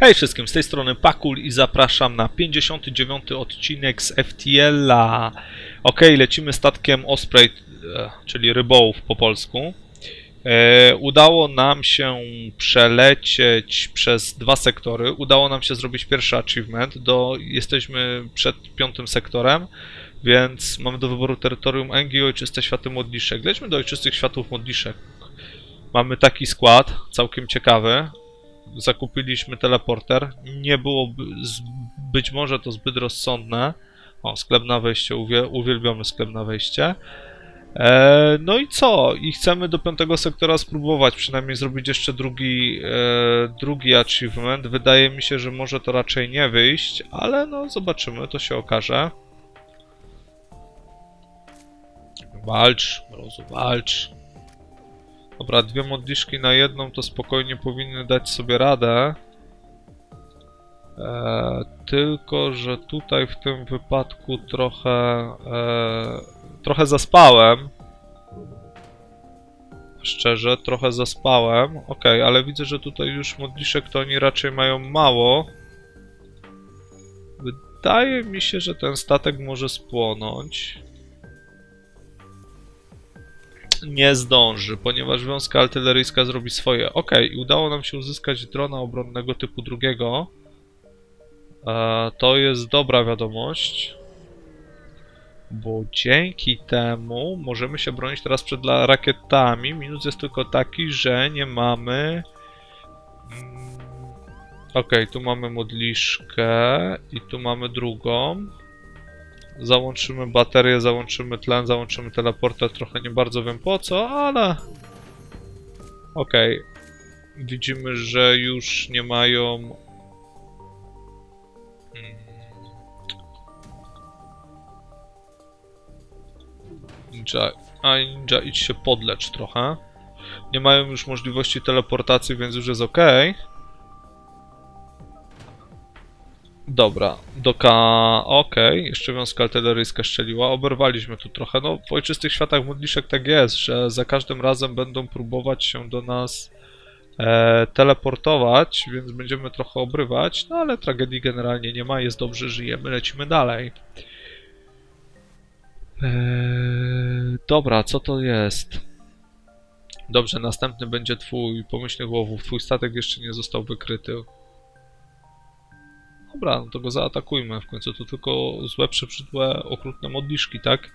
Hej wszystkim, z tej strony Pakul i zapraszam na 59 odcinek z FTL-a. Ok, lecimy statkiem Osprey, e, czyli rybołów po polsku. E, udało nam się przelecieć przez dwa sektory. Udało nam się zrobić pierwszy achievement. Do, jesteśmy przed piątym sektorem, więc mamy do wyboru terytorium Engi i Ojczyste Światy Modliszek. Lećmy do Ojczystych Światów Modliszek. Mamy taki skład, całkiem ciekawy zakupiliśmy teleporter. Nie było być może to zbyt rozsądne. O, sklep na wejście, uwie, uwielbiamy sklep na wejście. E, no i co? I chcemy do piątego sektora spróbować przynajmniej zrobić jeszcze drugi, e, drugi achievement. Wydaje mi się, że może to raczej nie wyjść, ale no zobaczymy, to się okaże. Walcz, Mrozu, walcz. Dobra, dwie modliszki na jedną to spokojnie powinny dać sobie radę. E, tylko, że tutaj w tym wypadku trochę, e, trochę zaspałem. Szczerze, trochę zaspałem. Ok, ale widzę, że tutaj już modliszek to oni raczej mają mało. Wydaje mi się, że ten statek może spłonąć nie zdąży, ponieważ wiązka artyleryjska zrobi swoje. Ok, udało nam się uzyskać drona obronnego typu drugiego. E, to jest dobra wiadomość. Bo dzięki temu możemy się bronić teraz przed rakietami. Minus jest tylko taki, że nie mamy... Mm, Ok, tu mamy modliszkę i tu mamy drugą. Załączymy baterię, załączymy tlen, załączymy teleporter, trochę nie bardzo wiem po co, ale... Okej. Widzimy, że już nie mają... Mm. Ninja... A ninja, idź się podlecz trochę. Nie mają już możliwości teleportacji, więc już jest ok. Dobra, doka, okej, jeszcze wiązka artyleryjska strzeliła, oberwaliśmy tu trochę, no w Ojczystych Światach Modliszek tak jest, że za każdym razem będą próbować się do nas e, teleportować, więc będziemy trochę obrywać, no ale tragedii generalnie nie ma, jest dobrze, żyjemy, lecimy dalej. Eee, dobra, co to jest? Dobrze, następny będzie twój pomyślnych łowów, twój statek jeszcze nie został wykryty. Dobra, no to go zaatakujmy. W końcu to tylko złe, przebrzydłe, okrutne modliszki, tak?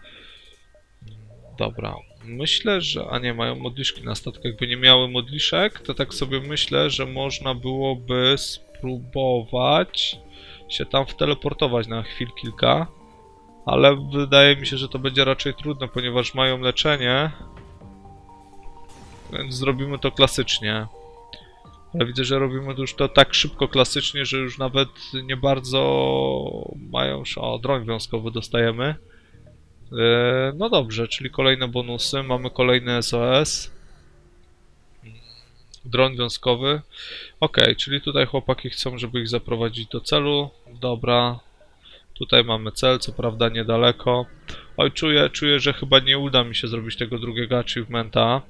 Dobra. Myślę, że... A nie, mają modliszki na statku. Jakby nie miały modliszek, to tak sobie myślę, że można byłoby spróbować się tam wteleportować na chwil kilka. Ale wydaje mi się, że to będzie raczej trudne, ponieważ mają leczenie. Więc zrobimy to klasycznie. Ale widzę, że robimy już to tak szybko, klasycznie, że już nawet nie bardzo mają... O, droń wiązkowy dostajemy. E, No dobrze, czyli kolejne bonusy. Mamy kolejny SOS. Dron wiązkowy. Ok, czyli tutaj chłopaki chcą, żeby ich zaprowadzić do celu. Dobra. Tutaj mamy cel, co prawda niedaleko. Oj, czuję, czuję, że chyba nie uda mi się zrobić tego drugiego achievementa.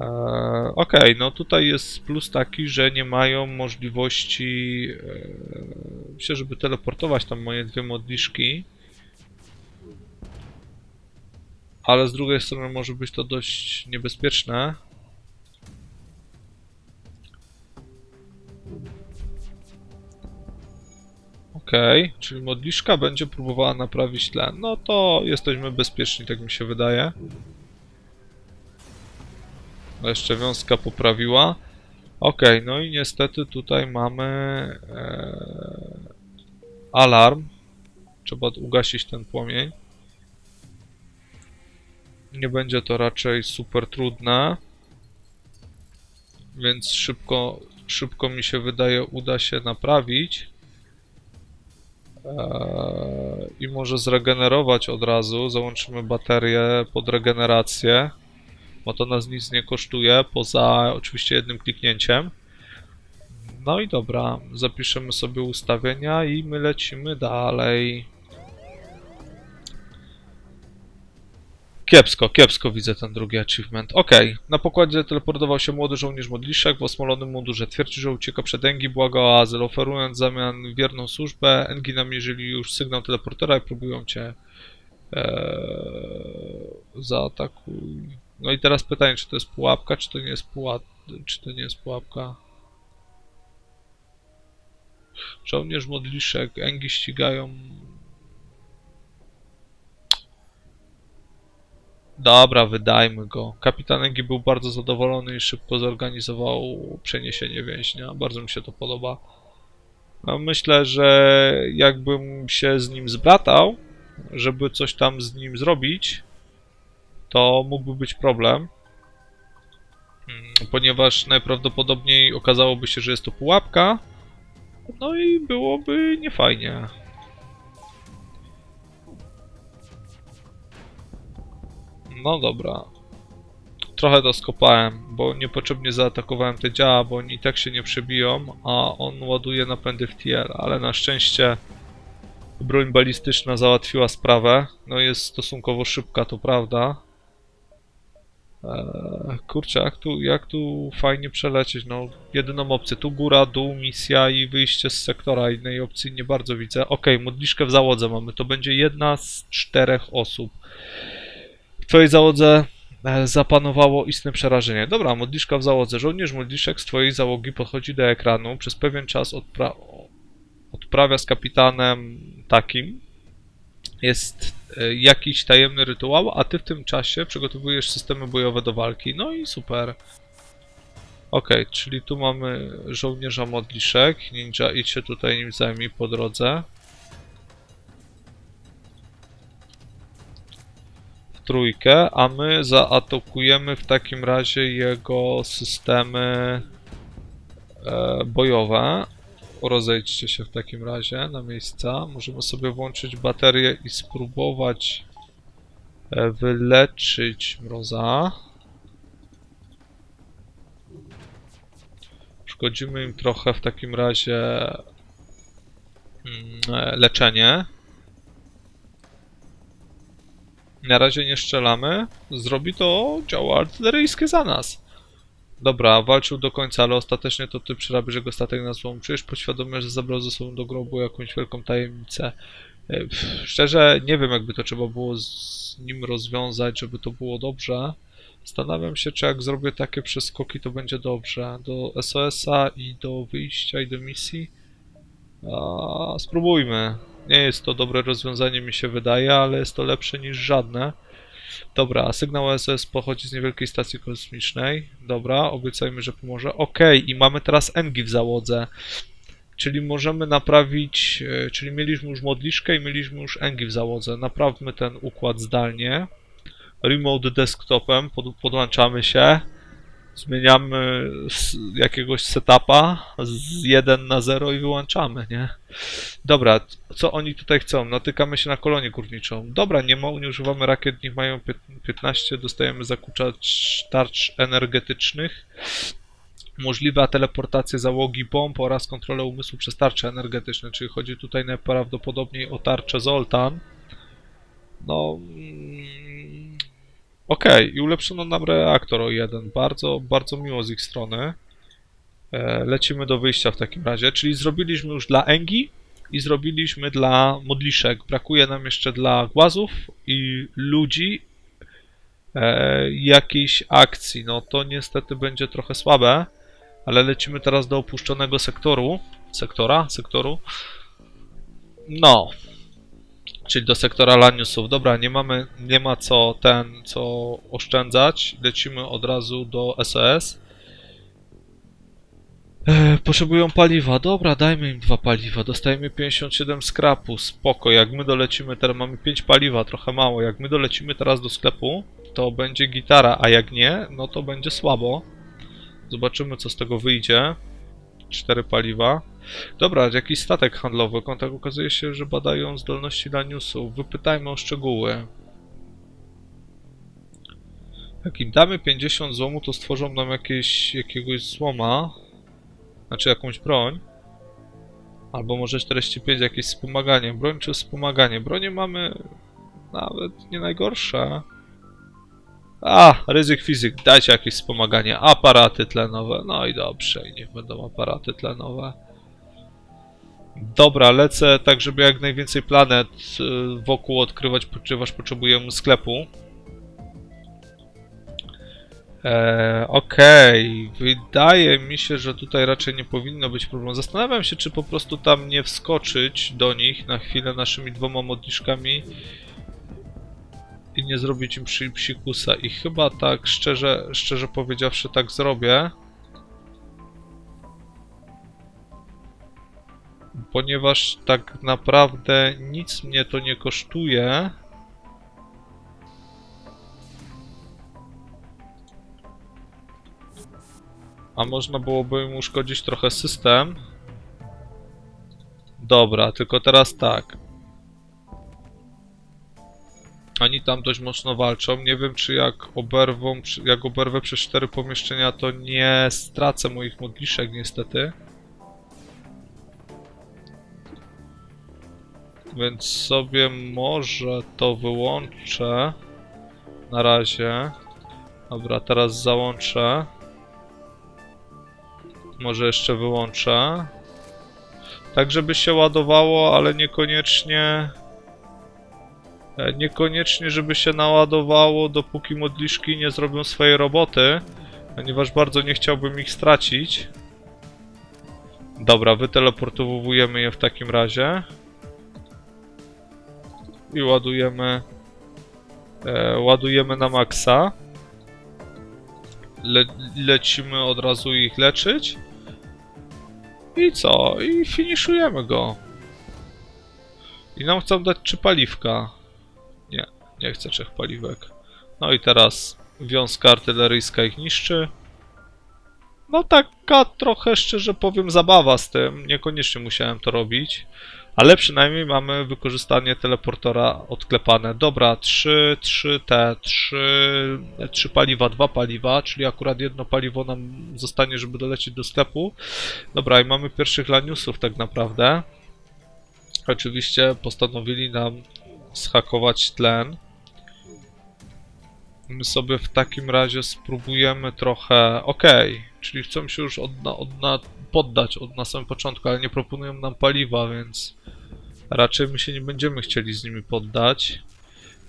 Eee, Okej, no tutaj jest plus taki, że nie mają możliwości, eee, myślę, żeby teleportować tam moje dwie modliszki. Ale z drugiej strony może być to dość niebezpieczne. Okej, czyli modliszka będzie próbowała naprawić tlen. No to jesteśmy bezpieczni, tak mi się wydaje. Jeszcze wiązka poprawiła. Ok, no i niestety tutaj mamy e, alarm. Trzeba ugasić ten płomień. Nie będzie to raczej super trudne. Więc szybko, szybko mi się wydaje uda się naprawić. E, I może zregenerować od razu. Załączymy baterię pod regenerację bo to nas nic nie kosztuje, poza oczywiście jednym kliknięciem. No i dobra, zapiszemy sobie ustawienia i my lecimy dalej. Kiepsko, kiepsko widzę ten drugi achievement. Okej, na pokładzie teleportował się młody żołnierz modliszek w osmolonym mundurze. Twierdzi, że ucieka przed Engi, błaga o azyl, oferując w zamian wierną służbę. Engi namierzyli już sygnał teleportera i próbują cię Eee, zaatakuj. No i teraz pytanie, czy to jest pułapka, czy to nie jest pułapka, czy to nie jest pułapka. Żołnierz modliszek, Engi ścigają. Dobra, wydajmy go. Kapitan Engi był bardzo zadowolony i szybko zorganizował przeniesienie więźnia. Bardzo mi się to podoba. No, myślę, że jakbym się z nim zbratał, żeby coś tam z nim zrobić, to mógłby być problem. Mm, Ponieważ najprawdopodobniej okazałoby się, że jest to pułapka. No i byłoby niefajnie. No dobra. Trochę to skopałem, bo niepotrzebnie zaatakowałem te działa, bo oni i tak się nie przebiją, a on ładuje napędy w TR, ale na szczęście broń balistyczna załatwiła sprawę. No jest stosunkowo szybka, to prawda. Eee, kurczę, jak tu, jak tu fajnie przelecieć? No, jedyną opcję. Tu góra, dół, misja i wyjście z sektora. Innej opcji nie bardzo widzę. Okej, modliszkę w załodze mamy. To będzie jedna z czterech osób. W twojej załodze e, zapanowało istne przerażenie. Dobra, modliszka w załodze. Żołnierz modliszek z twojej załogi podchodzi do ekranu. Przez pewien czas odpra odprawia z kapitanem takim. Jest e, jakiś tajemny rytuał, a ty w tym czasie przygotowujesz systemy bojowe do walki. No i super. Okej, czyli tu mamy żołnierza modliszek. Ninja, idź się tutaj nim zajmij po drodze. W trójkę, a my zaatakujemy w takim razie jego systemy e, bojowe. Rozejdźcie się w takim razie na miejsca. Możemy sobie włączyć baterię i spróbować e, wyleczyć mroza. Szkodzimy im trochę w takim razie mm, e, leczenie. Na razie nie strzelamy. Zrobi to działa artyleryjskie za nas. Dobra, walczył do końca, ale ostatecznie to ty przerabisz jego statek na złom. Czujesz poświadomienie, że zabrał ze sobą do grobu jakąś wielką tajemnicę. E, pff, Szczerze, nie wiem, jakby to trzeba było z nim rozwiązać, żeby to było dobrze. Zastanawiam się, czy jak zrobię takie przeskoki, to będzie dobrze. Do SOS-a i do wyjścia i do misji. A, spróbujmy. Nie jest to dobre rozwiązanie, mi się wydaje, ale jest to lepsze niż żadne. Dobra, sygnał SS pochodzi z niewielkiej stacji kosmicznej. Dobra, obiecajmy, że pomoże. Okej, i mamy teraz Engi w załodze. Czyli możemy naprawić, e, czyli mieliśmy już modliszkę i mieliśmy już Engi w załodze. Naprawmy ten układ zdalnie. Remote desktopem, pod, podłączamy się. Zmieniamy jakiegoś setupa z 1 na 0 i wyłączamy, nie? Dobra, co oni tutaj chcą? Natykamy się na kolonię górniczą. Dobra, nie, ma, nie używamy rakiet, niech mają pię- 15, dostajemy zakuczacz tarcz energetycznych. Możliwa teleportacja załogi bomb oraz kontrolę umysłu przez tarcze energetyczne, czyli chodzi tutaj najprawdopodobniej o tarczę Zoltan. No... Okej, i ulepszono nam reaktor o jeden. Bardzo, bardzo miło z ich strony. E, lecimy do wyjścia w takim razie. Czyli zrobiliśmy już dla Engi i zrobiliśmy dla modliszek. Brakuje nam jeszcze dla głazów i ludzi e, jakiejś akcji. No to niestety będzie trochę słabe, ale lecimy teraz do opuszczonego sektoru. Sektora? Sektoru? No. Czyli do sektora Laniusów. Dobra, nie mamy, nie ma co ten, co oszczędzać. Lecimy od razu do SOS. E, potrzebują paliwa. Dobra, dajmy im dwa paliwa. Dostajemy 57 skrapu. Spoko. Jak my dolecimy, teraz mamy 5 paliwa, trochę mało. Jak my dolecimy teraz do sklepu, to będzie gitara, a jak nie, no to będzie słabo. Zobaczymy, co z tego wyjdzie. 4 paliwa. Dobra, jakiś statek handlowy. Kontakt okazuje się, że badają zdolności Laniusów. Wypytajmy o szczegóły. Jak im damy 50 złomu, to stworzą nam jakieś, jakiegoś złoma. Znaczy jakąś broń. Albo może 45 jakieś wspomaganie. Broń czy wspomaganie? Bronie mamy nawet nie najgorsze. A, ryzyk fizyk, dajcie jakieś wspomaganie. Aparaty tlenowe. No i dobrze, i niech będą aparaty tlenowe. Dobra, lecę tak, żeby jak najwięcej planet y, wokół odkrywać, ponieważ potrzebujemy sklepu. Eee, Okej, wydaje mi się, że tutaj raczej nie powinno być problemu. Zastanawiam się, czy po prostu tam nie wskoczyć do nich na chwilę naszymi dwoma modliszkami i nie zrobić im psikusa. I chyba tak, szczerze, szczerze powiedziawszy, tak zrobię. Ponieważ tak naprawdę nic mnie to nie kosztuje. A można byłoby im uszkodzić trochę system. Dobra, tylko teraz tak. Oni tam dość mocno walczą. Nie wiem, czy jak oberwą, jak oberwę przez cztery pomieszczenia, to nie stracę moich modliszek niestety. Więc sobie może to wyłączę. Na razie. Dobra, teraz załączę. Może jeszcze wyłączę. Tak, żeby się ładowało, ale niekoniecznie... e, Niekoniecznie, żeby się naładowało, dopóki modliszki nie zrobią swojej roboty, ponieważ bardzo nie chciałbym ich stracić. Dobra, wyteleportowujemy je w takim razie. I ładujemy... E, ładujemy na maksa. Le lecimy od razu ich leczyć. I co? I finiszujemy go. I nam chcą dać trzy paliwka. Nie, nie chcę trzech paliwek. No i teraz wiązka artyleryjska ich niszczy. No taka trochę, szczerze powiem, zabawa z tym. Niekoniecznie musiałem to robić. Ale przynajmniej mamy wykorzystanie teleportora odklepane. Dobra, 3, 3 te, 3, 3 paliwa, 2 paliwa, czyli akurat jedno paliwo nam zostanie, żeby dolecieć do sklepu. Dobra, i mamy pierwszych laniusów tak naprawdę. Oczywiście postanowili nam schakować tlen. My sobie w takim razie spróbujemy trochę... Okej, czyli chcą się już od, od, poddać od na samym początku, ale nie proponują nam paliwa, więc raczej my się nie będziemy chcieli z nimi poddać.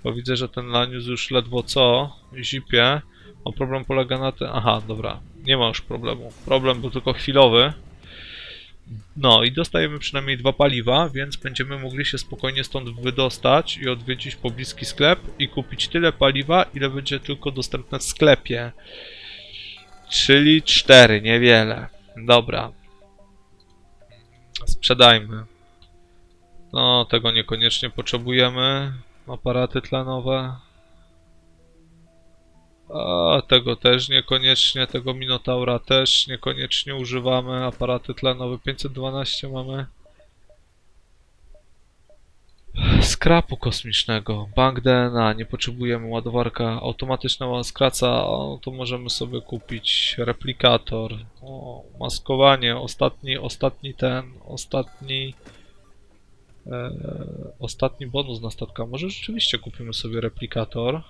Bo widzę, że ten Lanius już ledwo co zipie. A problem polega na tym... Aha, dobra, nie ma już problemu. Problem był tylko chwilowy. No i dostajemy przynajmniej dwa paliwa, więc będziemy mogli się spokojnie stąd wydostać i odwiedzić pobliski sklep i kupić tyle paliwa, ile będzie tylko dostępne w sklepie. Czyli cztery, niewiele. Dobra. Sprzedajmy. No, tego niekoniecznie potrzebujemy. Aparaty tlenowe. A, tego też niekoniecznie, tego Minotaura też niekoniecznie używamy. Aparaty tlenowe 512 mamy. Skrapu kosmicznego, bank DNA, nie potrzebujemy, ładowarka automatyczna skraca, o, to możemy sobie kupić replikator, o, maskowanie, ostatni, ostatni ten, ostatni e, ostatni bonus na statka, może rzeczywiście kupimy sobie replikator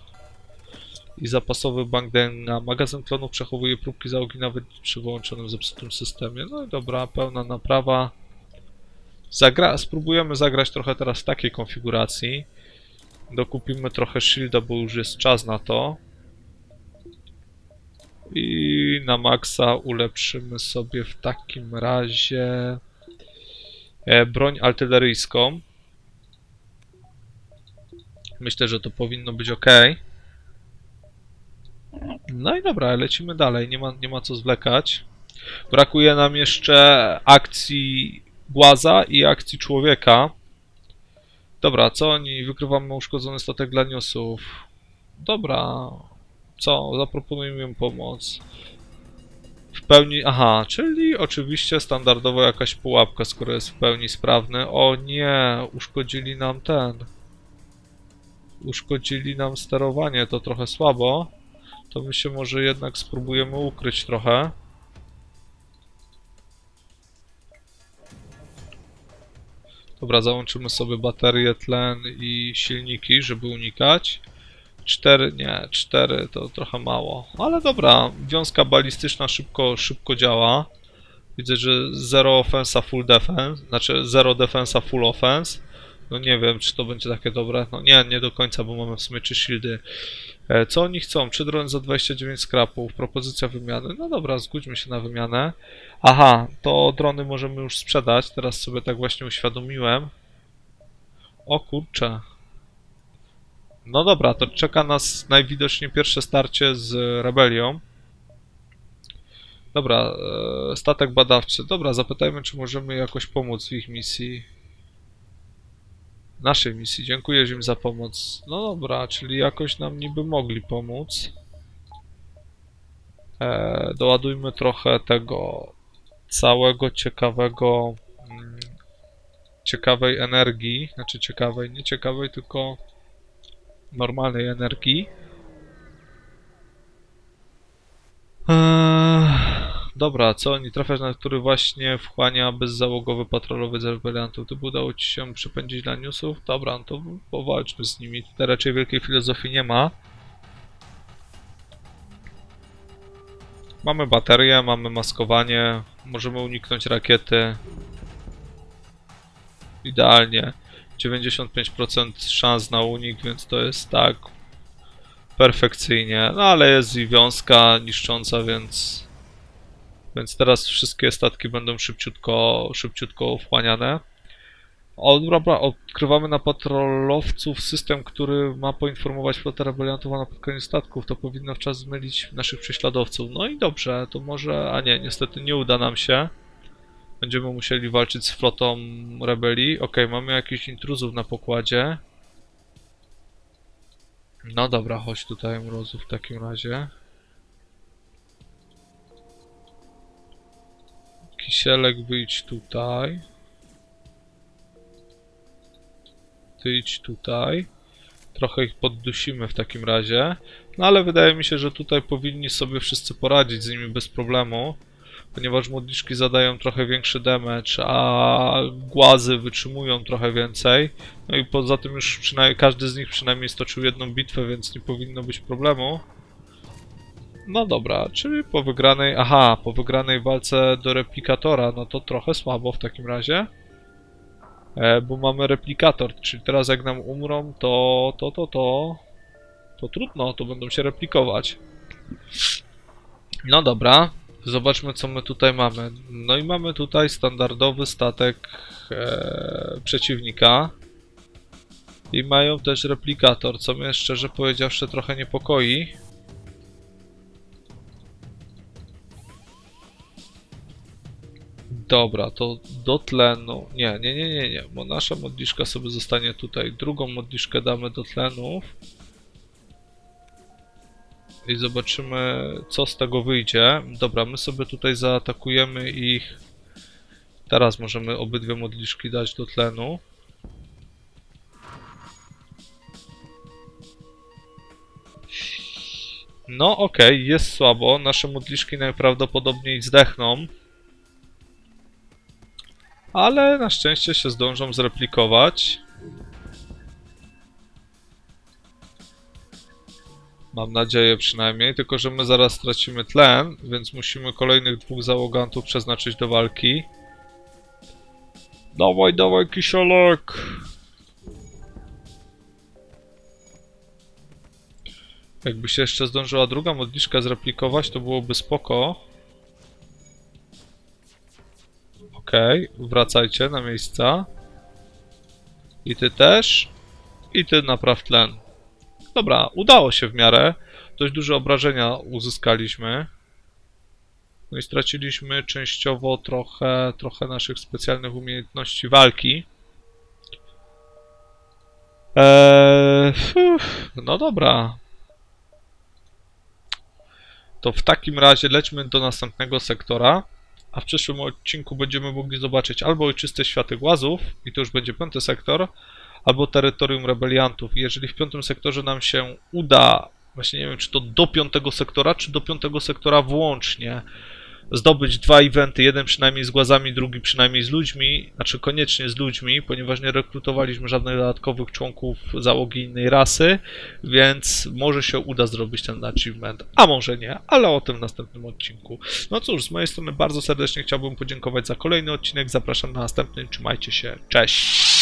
i zapasowy bank DNA, magazyn klonów przechowuje próbki załogi nawet przy wyłączonym zepsutym systemie, no i dobra, pełna naprawa. Zagra spróbujemy zagrać trochę teraz w takiej konfiguracji. Dokupimy trochę shielda, bo już jest czas na to. I na maksa ulepszymy sobie w takim razie e, broń artyleryjską. Myślę, że to powinno być ok. No i dobra, lecimy dalej, nie ma, nie ma co zwlekać. Brakuje nam jeszcze akcji głaza i akcji człowieka. Dobra, co oni? Wykrywamy uszkodzony statek dla niosów. Dobra, co? Zaproponujmy im pomoc. W pełni... Aha, czyli oczywiście standardowo jakaś pułapka, skoro jest w pełni sprawny. O nie, uszkodzili nam ten. Uszkodzili nam sterowanie, to trochę słabo. To my się może jednak spróbujemy ukryć trochę. Dobra, załączymy sobie baterię, tlen i silniki, żeby unikać. Cztery, nie, cztery to trochę mało. Ale dobra, wiązka balistyczna szybko, szybko działa. Widzę, że zero offensa, full defense, znaczy zero defensa, full offense. No nie wiem, czy to będzie takie dobre. No nie, nie do końca, bo mamy w sumie trzy shieldy. E, Co oni chcą? Trzy drony za 29 skrapów, propozycja wymiany. No dobra, zgódźmy się na wymianę. Aha, to drony możemy już sprzedać. Teraz sobie tak właśnie uświadomiłem. O kurczę. No dobra, to czeka nas najwidoczniej pierwsze starcie z rebelią. Dobra, e, statek badawczy. Dobra, zapytajmy, czy możemy jakoś pomóc w ich misji. Naszej misji. Dziękuję im za pomoc. No dobra, czyli jakoś nam niby mogli pomóc. E, doładujmy trochę tego całego ciekawego. mm, Ciekawej energii. Znaczy ciekawej, nie ciekawej, tylko normalnej energii. Eee, dobra, co oni trafiasz na który właśnie wchłania bezzałogowy patrolowy z rebeliantów. Ty udało ci się przepędzić dla newsów? Dobra, no to powalczmy z nimi. Tutaj raczej wielkiej filozofii nie ma. Mamy baterię, mamy maskowanie, możemy uniknąć rakiety. Idealnie. 95% szans na unik, więc to jest tak perfekcyjnie. No ale jest i wiązka niszcząca, więc więc teraz wszystkie statki będą szybciutko, szybciutko wchłaniane. O, dobra, odkrywamy na patrolowców system, który ma poinformować flotę rebeliantów o napotkaniu statków. To powinno wczas zmylić naszych prześladowców. No i dobrze, to może... A nie, niestety nie uda nam się. Będziemy musieli walczyć z flotą rebelii. Ok, mamy jakichś intruzów na pokładzie. No dobra, chodź tutaj mrozu w takim razie. Kisielek wyjdź tutaj. Ty idź tutaj. Trochę ich poddusimy w takim razie. No ale wydaje mi się, że tutaj powinni sobie wszyscy poradzić z nimi bez problemu. Ponieważ modliszki zadają trochę większy damage, a głazy wytrzymują trochę więcej. No i poza tym już każdy z nich przynajmniej stoczył jedną bitwę, więc nie powinno być problemu. No dobra, czyli po wygranej... Aha, po wygranej walce do replikatora, no to trochę słabo w takim razie. E, bo mamy replikator, czyli teraz jak nam umrą, to... to, to, to... To trudno, to będą się replikować. No dobra, zobaczmy co my tutaj mamy. No i mamy tutaj standardowy statek e, przeciwnika. I mają też replikator, co mnie szczerze powiedziawszy trochę niepokoi. Dobra, to do tlenu. Nie, nie, nie, nie, nie, bo nasza modliszka sobie zostanie tutaj. Drugą modliszkę damy do tlenów. I zobaczymy, co z tego wyjdzie. Dobra, my sobie tutaj zaatakujemy ich. Teraz możemy obydwie modliszki dać do tlenu. No okej, jest słabo. Nasze modliszki najprawdopodobniej zdechną. Ale na szczęście się zdążą zreplikować. Mam nadzieję przynajmniej, tylko że my zaraz stracimy tlen, więc musimy kolejnych dwóch załogantów przeznaczyć do walki. Dawaj, dawaj, kisiolek! Jakby się jeszcze zdążyła druga modliszka zreplikować, to byłoby spoko. Okej, wracajcie na miejsca. I ty też. I ty napraw tlen. Dobra, udało się w miarę. Dość duże obrażenia uzyskaliśmy. No i straciliśmy częściowo trochę, trochę naszych specjalnych umiejętności walki. Eee, no dobra. To w takim razie lećmy do następnego sektora. A w przyszłym odcinku będziemy mogli zobaczyć albo ojczyste światy głazów, i to już będzie piąty sektor, albo terytorium rebeliantów. Jeżeli w piątym sektorze nam się uda, właśnie nie wiem, czy to do piątego sektora, czy do piątego sektora włącznie, zdobyć dwa eventy, jeden przynajmniej z głazami, drugi przynajmniej z ludźmi, znaczy koniecznie z ludźmi, ponieważ nie rekrutowaliśmy żadnych dodatkowych członków załogi innej rasy, więc może się uda zrobić ten achievement, a może nie, ale o tym w następnym odcinku. No cóż, z mojej strony bardzo serdecznie chciałbym podziękować za kolejny odcinek, zapraszam na następny, trzymajcie się, cześć!